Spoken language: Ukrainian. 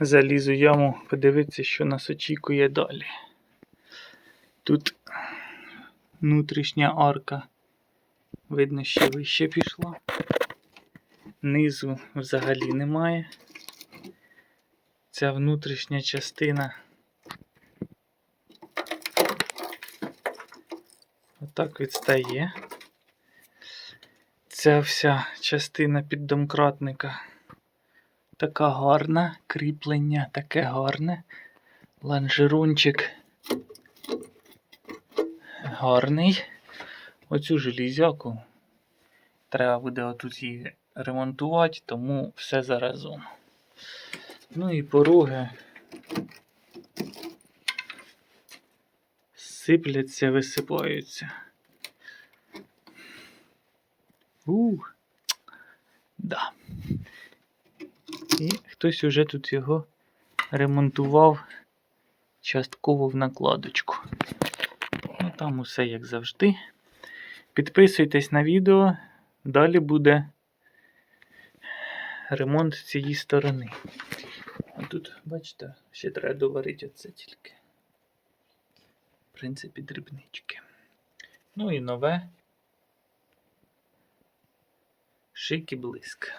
залізу яму, подивитися, що нас очікує далі. Тут внутрішня арка, видно, ще вище пішла. Низу взагалі немає. Ця внутрішня частина. Отак відстає. Ця вся частина піддомкратника така гарна, кріплення таке гарне. Ланжерончик гарний. Оцю железяку треба буде отут її ремонтувати, тому все заразом. Ну і пороги сипляться, висипаються. Ух. Да. І хтось уже тут його ремонтував частково в накладочку. Ну там усе як завжди. Підписуйтесь на відео, далі буде ремонт цієї сторони. А тут, бачите, ще треба доварити оце тільки. В принципі, дрібнички. Ну і нове. Шик і блиск.